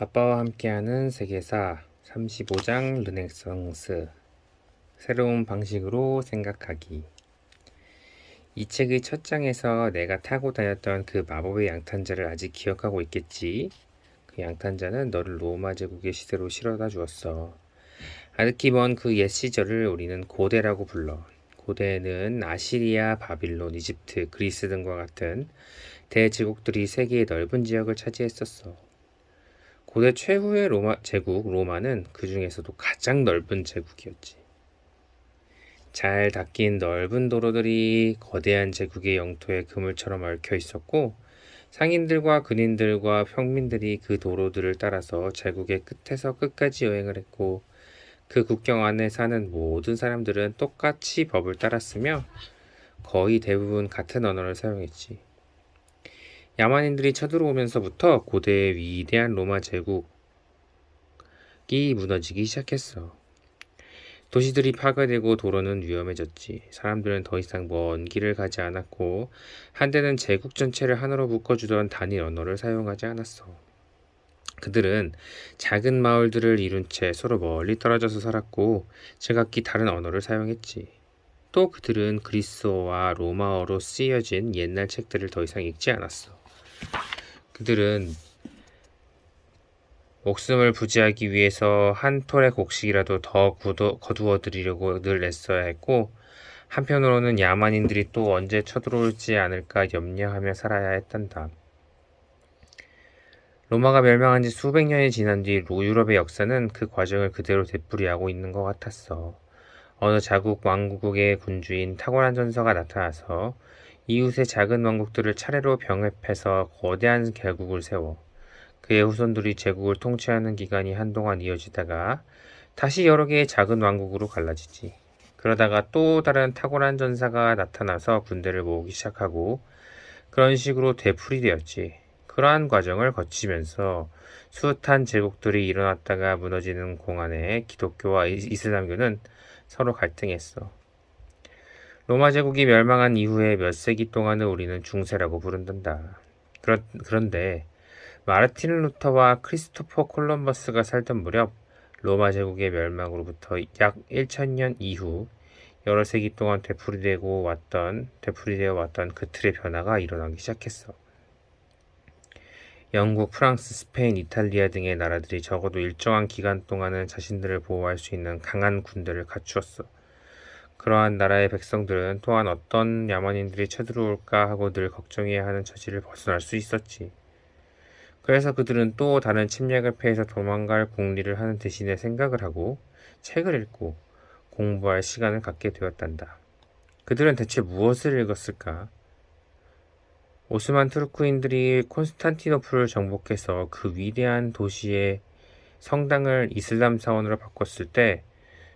아빠와 함께하는 세계사 35장 르네상스 새로운 방식으로 생각하기 이 책의 첫 장에서 내가 타고 다녔던 그 마법의 양탄자를 아직 기억하고 있겠지? 그 양탄자는 너를 로마 제국의 시대로 실어다 주었어. 아득히 먼 그 옛 시절을 우리는 고대라고 불러. 고대에는 아시리아, 바빌론, 이집트, 그리스 등과 같은 대제국들이 세계의 넓은 지역을 차지했었어. 고대 최후의 로마 제국 로마는 그 중에서도 가장 넓은 제국이었지. 잘 닦인 넓은 도로들이 거대한 제국의 영토에 그물처럼 얽혀 있었고 상인들과 근인들과 평민들이 그 도로들을 따라서 제국의 끝에서 끝까지 여행을 했고 그 국경 안에 사는 모든 사람들은 똑같이 법을 따랐으며 거의 대부분 같은 언어를 사용했지. 야만인들이 쳐들어오면서부터 고대의 위대한 로마 제국이 무너지기 시작했어. 도시들이 파괴되고 도로는 위험해졌지. 사람들은 더 이상 먼 길을 가지 않았고 한때는 제국 전체를 하나로 묶어주던 단일 언어를 사용하지 않았어. 그들은 작은 마을들을 이룬 채 서로 멀리 떨어져서 살았고 제각기 다른 언어를 사용했지. 또 그들은 그리스어와 로마어로 쓰여진 옛날 책들을 더 이상 읽지 않았어. 그들은 목숨을 부지하기 위해서 한 톨의 곡식이라도 더 굳어, 거두어 드리려고 늘 애써야 했고 한편으로는 야만인들이 또 언제 쳐들어올지 않을까 염려하며 살아야 했단다. 로마가 멸망한 지 수백 년이 지난 뒤 유럽의 역사는 그 과정을 그대로 되풀이하고 있는 것 같았어. 어느 자국 왕국의 군주인 탁월한 전사가 나타나서 이웃의 작은 왕국들을 차례로 병합해서 거대한 개국을 세워 그의 후손들이 제국을 통치하는 기간이 한동안 이어지다가 다시 여러 개의 작은 왕국으로 갈라지지. 그러다가 또 다른 탁월한 전사가 나타나서 군대를 모으기 시작하고 그런 식으로 되풀이 되었지. 그러한 과정을 거치면서 숱한 제국들이 일어났다가 무너지는 공안에 기독교와 이슬람교는 서로 갈등했어. 로마 제국이 멸망한 이후에 몇 세기 동안을 우리는 중세라고 부른단다. 그러, 그런데 마르틴 루터와 크리스토퍼 콜럼버스가 살던 무렵 로마 제국의 멸망으로부터 약 1000년 이후 여러 세기 동안 되풀이되고 왔던 되풀이되어 왔던 그 틀의 변화가 일어나기 시작했어. 영국, 프랑스, 스페인, 이탈리아 등의 나라들이 적어도 일정한 기간 동안은 자신들을 보호할 수 있는 강한 군대를 갖추었어. 그러한 나라의 백성들은 또한 어떤 야만인들이 쳐들어올까 하고 늘 걱정해야 하는 처지를 벗어날 수 있었지. 그래서 그들은 또 다른 침략을 피해서 도망갈 공리를 하는 대신에 생각을 하고 책을 읽고 공부할 시간을 갖게 되었단다. 그들은 대체 무엇을 읽었을까? 오스만 투르크인들이 콘스탄티노플을 정복해서 그 위대한 도시의 성당을 이슬람 사원으로 바꿨을 때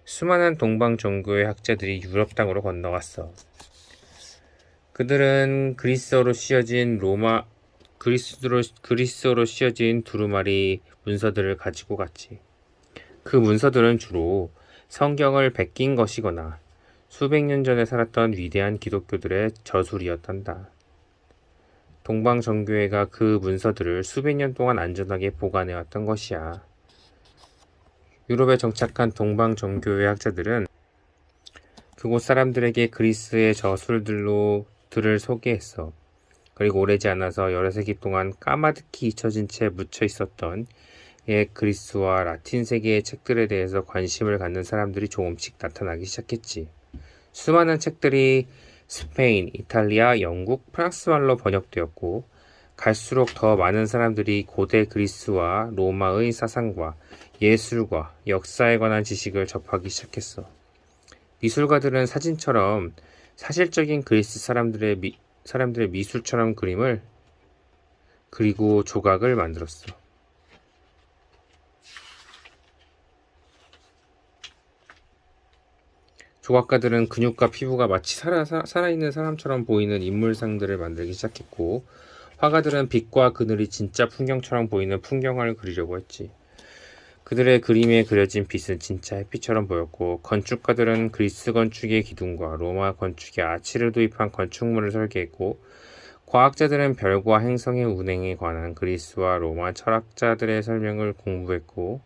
수많은 동방 종교의 학자들이 유럽 땅으로 건너갔어. 그들은 그리스어로 씌어진 로마 그리스로 그리스어로 씌어진 두루마리 문서들을 가지고 갔지. 그 문서들은 주로 성경을 베낀 것이거나 수백 년 전에 살았던 위대한 기독교들의 저술이었단다. 동방 정교회가 그 문서들을 수백 년 동안 안전하게 보관해 왔던 것이야. 유럽에 정착한 동방 정교회 학자들은 그곳 사람들에게 그리스의 저술들로 들을 소개했어. 그리고 오래지 않아서 여러 세기 동안 까마득히 잊혀진 채 묻혀 있었던 옛 그리스와 라틴 세계의 책들에 대해서 관심을 갖는 사람들이 조금씩 나타나기 시작했지. 수많은 책들이 스페인, 이탈리아, 영국, 프랑스 말로 번역되었고 갈수록 더 많은 사람들이 고대 그리스와 로마의 사상과 예술과 역사에 관한 지식을 접하기 시작했어. 미술가들은 사진처럼 사실적인 그리스 사람들의 미, 사람들의 미술처럼 그림을 그리고 조각을 만들었어. 조각가들은 근육과 피부가 마치 살아, 살아있는 사람처럼 보이는 인물상들을 만들기 시작했고, 화가들은 빛과 그늘이 진짜 풍경처럼 보이는 풍경을 그리려고 했지. 그들의 그림에 그려진 빛은 진짜 햇빛처럼 보였고, 건축가들은 그리스 건축의 기둥과 로마 건축의 아치를 도입한 건축물을 설계했고, 과학자들은 별과 행성의 운행에 관한 그리스와 로마 철학자들의 설명을 공부했고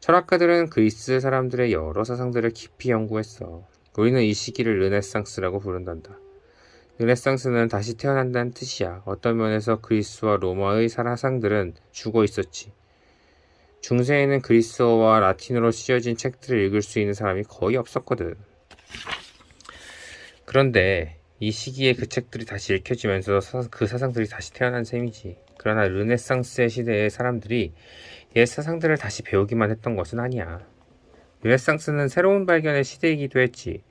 철학가들은 그리스 사람들의 여러 사상들을 깊이 연구했어. 우리는 이 시기를 르네상스라고 부른단다. 르네상스는 다시 태어난다는 뜻이야. 어떤 면에서 그리스와 로마의 사상들은 죽어 있었지. 중세에는 그리스어와 라틴어로 쓰여진 책들을 읽을 수 있는 사람이 거의 없었거든. 그런데 이 시기에 그 책들이 다시 읽혀지면서 사- 그 사상들이 다시 태어난 셈이지. 그러나 르네상스의 시대의 사람들이 옛 사상들을 다시 배우기만 했던 것은 아니야. 르네상스는 새로운 발견의 시대이기도 했지.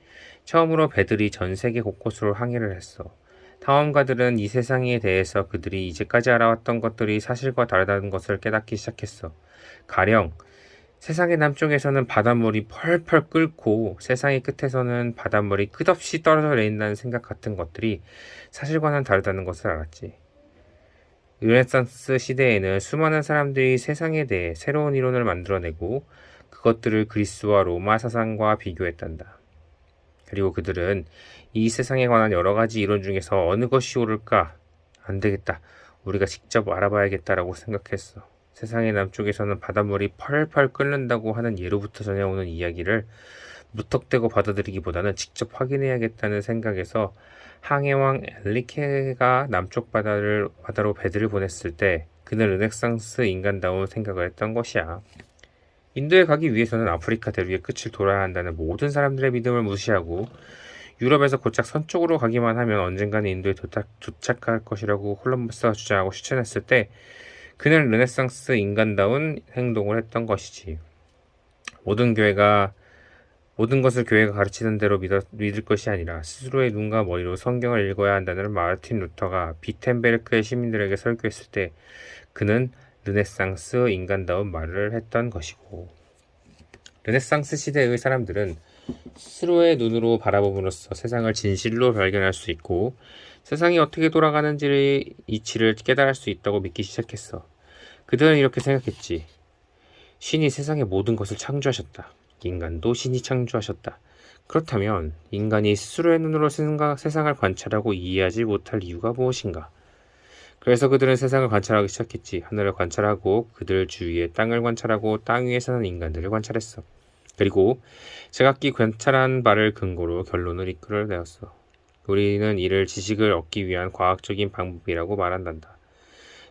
처음으로 배들이 전 세계 곳곳으로 항해를 했어. 탐험가들은 이 세상에 대해서 그들이 이제까지 알아왔던 것들이 사실과 다르다는 것을 깨닫기 시작했어. 가령 세상의 남쪽에서는 바닷물이 펄펄 끓고 세상의 끝에서는 바닷물이 끝없이 떨어져 내린다는 생각 같은 것들이 사실과는 다르다는 것을 알았지. 르네상스 시대에는 수많은 사람들이 세상에 대해 새로운 이론을 만들어내고 그것들을 그리스와 로마 사상과 비교했단다. 그리고 그들은 이 세상에 관한 여러 가지 이론 중에서 어느 것이 옳을까? 안 되겠다. 우리가 직접 알아봐야겠다라고 생각했어. 세상의 남쪽에서는 바닷물이 펄펄 끓는다고 하는 예로부터 전해오는 이야기를 무턱대고 받아들이기보다는 직접 확인해야겠다는 생각에서 항해왕 엘리케가 남쪽 바다를 바다로 배들을 보냈을 때 그는 르네상스 인간다운 생각을 했던 것이야. 인도에 가기 위해서는 아프리카 대륙의 끝을 돌아야 한다는 모든 사람들의 믿음을 무시하고 유럽에서 고작 서쪽으로 가기만 하면 언젠가는 인도에 도착, 도착할 것이라고 콜럼버스가 주장하고 추천했을 때 그는 르네상스 인간다운 행동을 했던 것이지. 모든 교회가 모든 것을 교회가 가르치는 대로 믿어, 믿을 것이 아니라 스스로의 눈과 머리로 성경을 읽어야 한다는 마르틴 루터가 비텐베르크의 시민들에게 설교했을 때 그는 르네상스 인간다운 말을 했던 것이고 르네상스 시대의 사람들은 스스로의 눈으로 바라봄으로써 세상을 진실로 발견할 수 있고 세상이 어떻게 돌아가는지를 이치를 깨달을 수 있다고 믿기 시작했어. 그들은 이렇게 생각했지. 신이 세상의 모든 것을 창조하셨다. 인간도 신이 창조하셨다. 그렇다면 인간이 스스로의 눈으로 세상을 관찰하고 이해하지 못할 이유가 무엇인가? 그래서 그들은 세상을 관찰하기 시작했지. 하늘을 관찰하고 그들 주위의 땅을 관찰하고 땅 위에 사는 인간들을 관찰했어. 그리고 제각기 관찰한 바를 근거로 결론을 이끌어내었어. 우리는 이를 지식을 얻기 위한 과학적인 방법이라고 말한단다.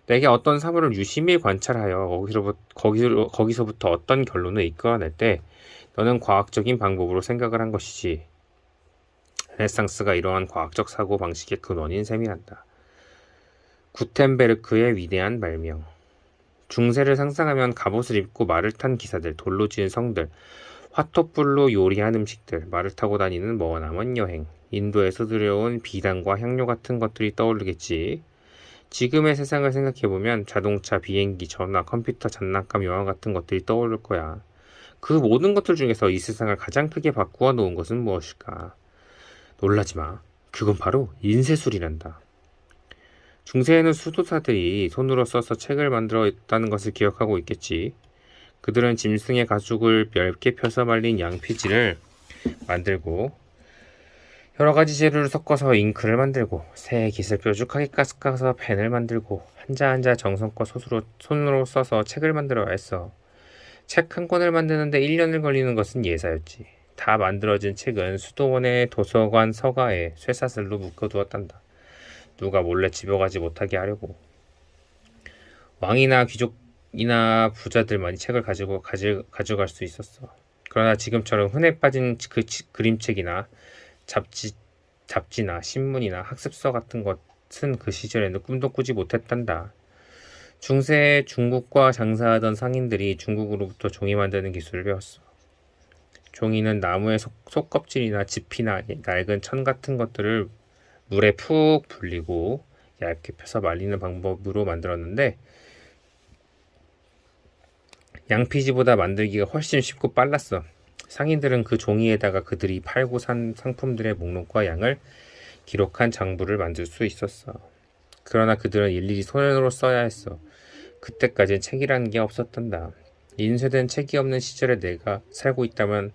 내게 어떤 사물을 유심히 관찰하여 거기서부터, 거기로, 거기서부터 어떤 결론을 이끌어낼 때 너는 과학적인 방법으로 생각을 한 것이지. 레상스가 이러한 과학적 사고 방식의 근원인 셈이란다. 구텐베르크의 위대한 발명. 중세를 상상하면 갑옷을 입고 말을 탄 기사들, 돌로 지은 성들, 화토불로 요리한 음식들, 말을 타고 다니는 머나먼 여행, 인도에서 들여온 비단과 향료 같은 것들이 떠오르겠지. 지금의 세상을 생각해보면 자동차, 비행기, 전화, 컴퓨터, 장난감, 영화 같은 것들이 떠오를 거야. 그 모든 것들 중에서 이 세상을 가장 크게 바꾸어 놓은 것은 무엇일까? 놀라지 마. 그건 바로 인쇄술이란다. 중세에는 수도사들이 손으로 써서 책을 만들어 있다는 것을 기억하고 있겠지. 그들은 짐승의 가죽을 얇게 펴서 말린 양피지를 만들고 여러 가지 재료를 섞어서 잉크를 만들고 새 깃을 뾰족하게 까서 펜을 만들고 한자 한자 정성껏 손으로, 손으로 써서 책을 만들어야 했어. 책한 권을 만드는데 1년을 걸리는 것은 예사였지. 다 만들어진 책은 수도원의 도서관 서가에 쇠사슬로 묶어두었단다. 누가 몰래 집어 가지 못하게 하려고. 왕이나 귀족이나 부자들만이 책을 가지고 가지, 가져갈 수 있었어. 그러나 지금처럼 흔해 빠진 그 치- 그림책이나 잡지, 잡지나 신문이나 학습서 같은 것은 그 시절에는 꿈도 꾸지 못했단다. 중세 중국과 장사하던 상인들이 중국으로부터 종이 만드는 기술을 배웠어. 종이는 나무의 속, 속껍질이나 지피나 낡은 천 같은 것들을 물에 푹 불리고 얇게 펴서 말리는 방법으로 만들었는데 양피지보다 만들기가 훨씬 쉽고 빨랐어. 상인들은 그 종이에다가 그들이 팔고 산 상품들의 목록과 양을 기록한 장부를 만들 수 있었어. 그러나 그들은 일일이 손으로 써야 했어. 그때까지는 책이라는 게 없었단다. 인쇄된 책이 없는 시절에 내가 살고 있다면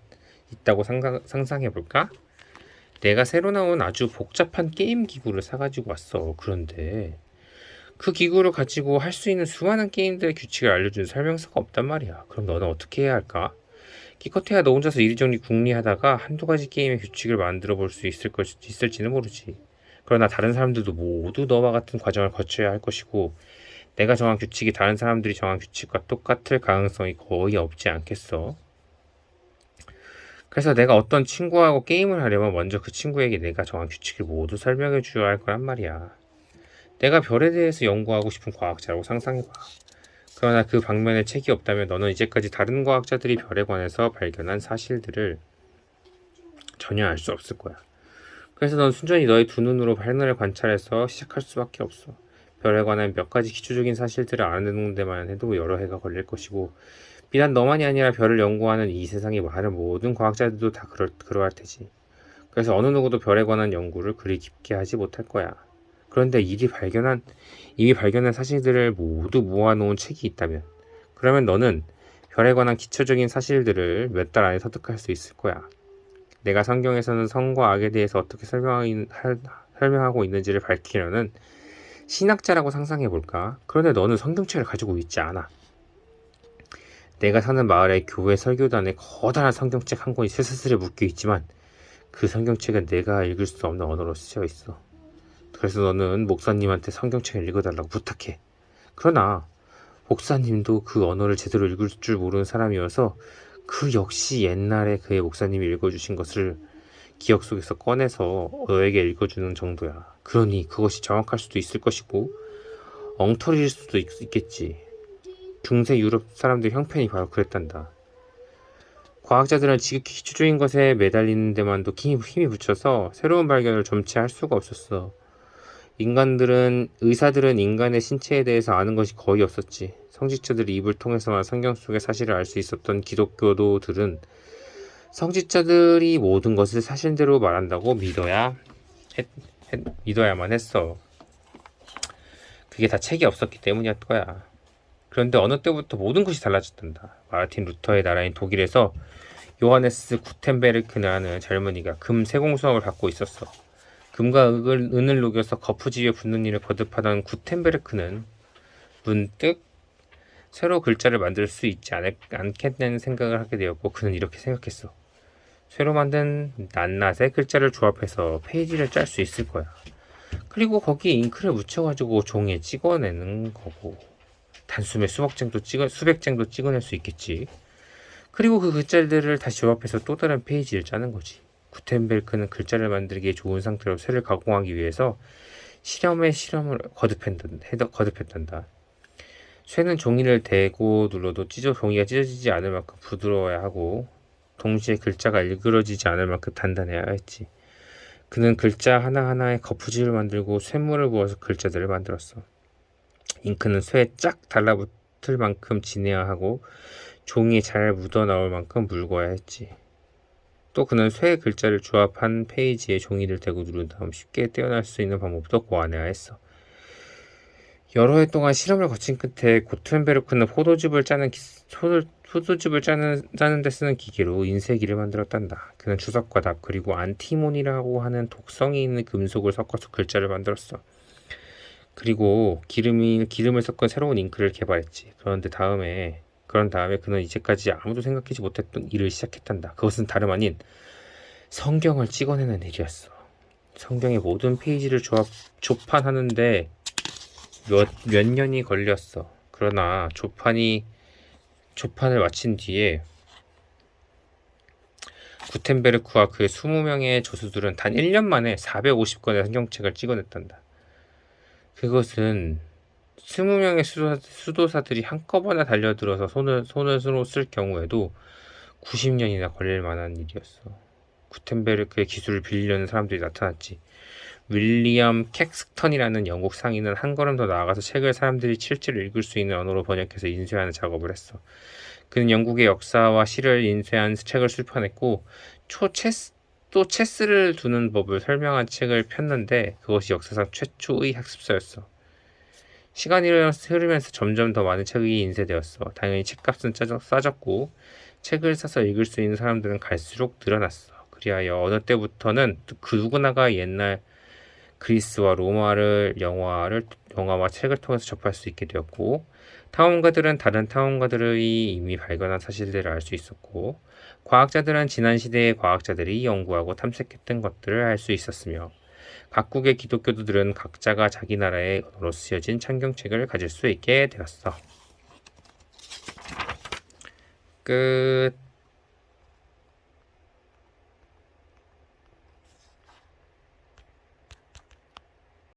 있다고 상상, 상상 해 볼까? 내가 새로 나온 아주 복잡한 게임 기구를 사가지고 왔어. 그런데 그 기구를 가지고 할 수 있는 수많은 게임들의 규칙을 알려주는 설명서가 없단 말이야. 그럼 너는 어떻게 해야 할까? 기껏해야 너 혼자서 이리저리 궁리하다가 한두 가지 게임의 규칙을 만들어 볼 수 있을 것 있을지는 모르지. 그러나 다른 사람들도 모두 너와 같은 과정을 거쳐야 할 것이고 내가 정한 규칙이 다른 사람들이 정한 규칙과 똑같을 가능성이 거의 없지 않겠어. 그래서 내가 어떤 친구하고 게임을 하려면 먼저 그 친구에게 내가 정한 규칙을 모두 설명해 줘야 할 거란 말이야. 내가 별에 대해서 연구하고 싶은 과학자라고 상상해봐. 그러나 그 방면에 책이 없다면 너는 이제까지 다른 과학자들이 별에 관해서 발견한 사실들을 전혀 알 수 없을 거야. 그래서 넌 순전히 너의 두 눈으로 하늘을 관찰해서 시작할 수밖에 없어. 별에 관한 몇 가지 기초적인 사실들을 아는 데만 해도 여러 해가 걸릴 것이고 비단 너만이 아니라 별을 연구하는 이 세상의 많은 모든 과학자들도 다 그럴, 그러할 테지. 그래서 어느 누구도 별에 관한 연구를 그리 깊게 하지 못할 거야. 그런데 이리 발견한 이미 발견한 사실들을 모두 모아놓은 책이 있다면 그러면 너는 별에 관한 기초적인 사실들을 몇 달 안에 터득할 수 있을 거야. 내가 성경에서는 성과 악에 대해서 어떻게 설명하고 있는지를 밝히려는 신학자라고 상상해 볼까? 그런데 너는 성경책을 가지고 있지 않아. 내가 사는 마을의 교회 설교단에 커다란 성경책 한 권이 스스스레 묶여 있지만 그 성경책은 내가 읽을 수 없는 언어로 쓰여 있어. 그래서 너는 목사님한테 성경책을 읽어달라고 부탁해. 그러나 목사님도 그 언어를 제대로 읽을 줄 모르는 사람이어서 그 역시 옛날에 그의 목사님이 읽어주신 것을 기억 속에서 꺼내서 너에게 읽어주는 정도야. 그러니 그것이 정확할 수도 있을 것이고 엉터리일 수도 있, 있겠지. 중세 유럽 사람들 형편이 바로 그랬단다. 과학자들은 지극히 기초적인 것에 매달리는 데만도 힘이, 힘이 붙여서 새로운 발견을 점치 할 수가 없었어. 인간들은 의사들은 인간의 신체에 대해서 아는 것이 거의 없었지. 성직자들이 입을 통해서만 성경 속의 사실을 알 수 있었던 기독교도들은 성직자들이 모든 것을 사실대로 말한다고 믿어야 했, 했- 믿어야만 했어. 그게 다 책이 없었기 때문이었 거야. 그런데 어느 때부터 모든 것이 달라졌단다. 마르틴 루터의 나라인 독일에서 요하네스 구텐베르크라는 젊은이가 금 세공수학을 받고 있었어. 금과 은을, 은을 녹여서 거푸집에 붙는 일을 거듭하던 구텐베르크는 문득 새로 글자를 만들 수 있지 않, 않겠다는 생각을 하게 되었고 그는 이렇게 생각했어. 새로 만든 낱낱의 글자를 조합해서 페이지를 짤 수 있을 거야. 그리고 거기에 잉크를 묻혀가지고 종이에 찍어내는 거고 단숨에 수백 장도 찍어 수백 장도 찍어낼 수 있겠지. 그리고 그 글자들을 다시 조합해서 또 다른 페이지를 짜는 거지. 구텐베르크는 글자를 만들기에 좋은 상태로 쇠를 가공하기 위해서 실험에 실험을 거듭했단, 거듭했단다. 쇠는 종이를 대고 눌러도 찢어 종이가 찢어지지 않을 만큼 부드러워야 하고 동시에 글자가 일그러지지 않을 만큼 단단해야 했지. 그는 글자 하나하나에 거푸집을 만들고 쇳물을 부어서 글자들을 만들었어. 잉크는 쇠에 쫙 달라붙을 만큼 진해야 하고 종이에 잘 묻어 나올 만큼 묽어야 했지. 또 그는 쇠 글자를 조합한 페이지에 종이를 대고 누른 다음 쉽게 떼어낼 수 있는 방법도 고안해야 했어. 여러 해 동안 실험을 거친 끝에 고텐베르크는 포도즙을 짜는 기, 포도, 포도즙을 짜는 짜는 데 쓰는 기계로 인쇄기를 만들었단다. 그는 주석과 답 그리고 안티몬이라고 하는 독성이 있는 금속을 섞어서 글자를 만들었어. 그리고 기름이 기름을 섞은 새로운 잉크를 개발했지. 그런데 다음에 그런 다음에 그는 이제까지 아무도 생각하지 못했던 일을 시작했단다. 그것은 다름 아닌 성경을 찍어내는 일이었어. 성경의 모든 페이지를 조합 조판하는데 몇, 몇 년이 걸렸어. 그러나 조판이 조판을 마친 뒤에 구텐베르크와 그의 20명의 조수들은 단 1년 만에 450권의 성경책을 찍어냈단다. 그것은 20명의 수도사, 수도사 들이 한꺼번에 달려들어서 손을, 손으로 쓸 경우에도 90년이나 걸릴 만한 일이었어. 구텐베르크의 기술을 빌리려는 사람들이 나타났지. 윌리엄 캑스턴이라는 영국 상인은 한 걸음 더 나아가서 책을 사람들이 실제로 읽을 수 있는 언어로 번역해서 인쇄하는 작업을 했어. 그는 영국의 역사와 시를 인쇄한 책을 출판했고 초 체스 또 체스를 두는 법을 설명한 책을 폈는데 그것이 역사상 최초의 학습서였어. 시간이 흐르면서 점점 더 많은 책이 인쇄되었어. 당연히 책값은 싸졌고 책을 사서 읽을 수 있는 사람들은 갈수록 늘어났어. 그리하여 어느 때부터는 그 누구나가 옛날 그리스와 로마를 영화를 영화와 책을 통해서 접할 수 있게 되었고 탐험가들은 다른 탐험가들이 이미 발견한 사실들을 알 수 있었고 과학자들은 지난 시대의 과학자들이 연구하고 탐색했던 것들을 알 수 있었으며 각국의 기독교도들은 각자가 자기 나라의 언어로 쓰여진 창경책을 가질 수 있게 되었어. 끝.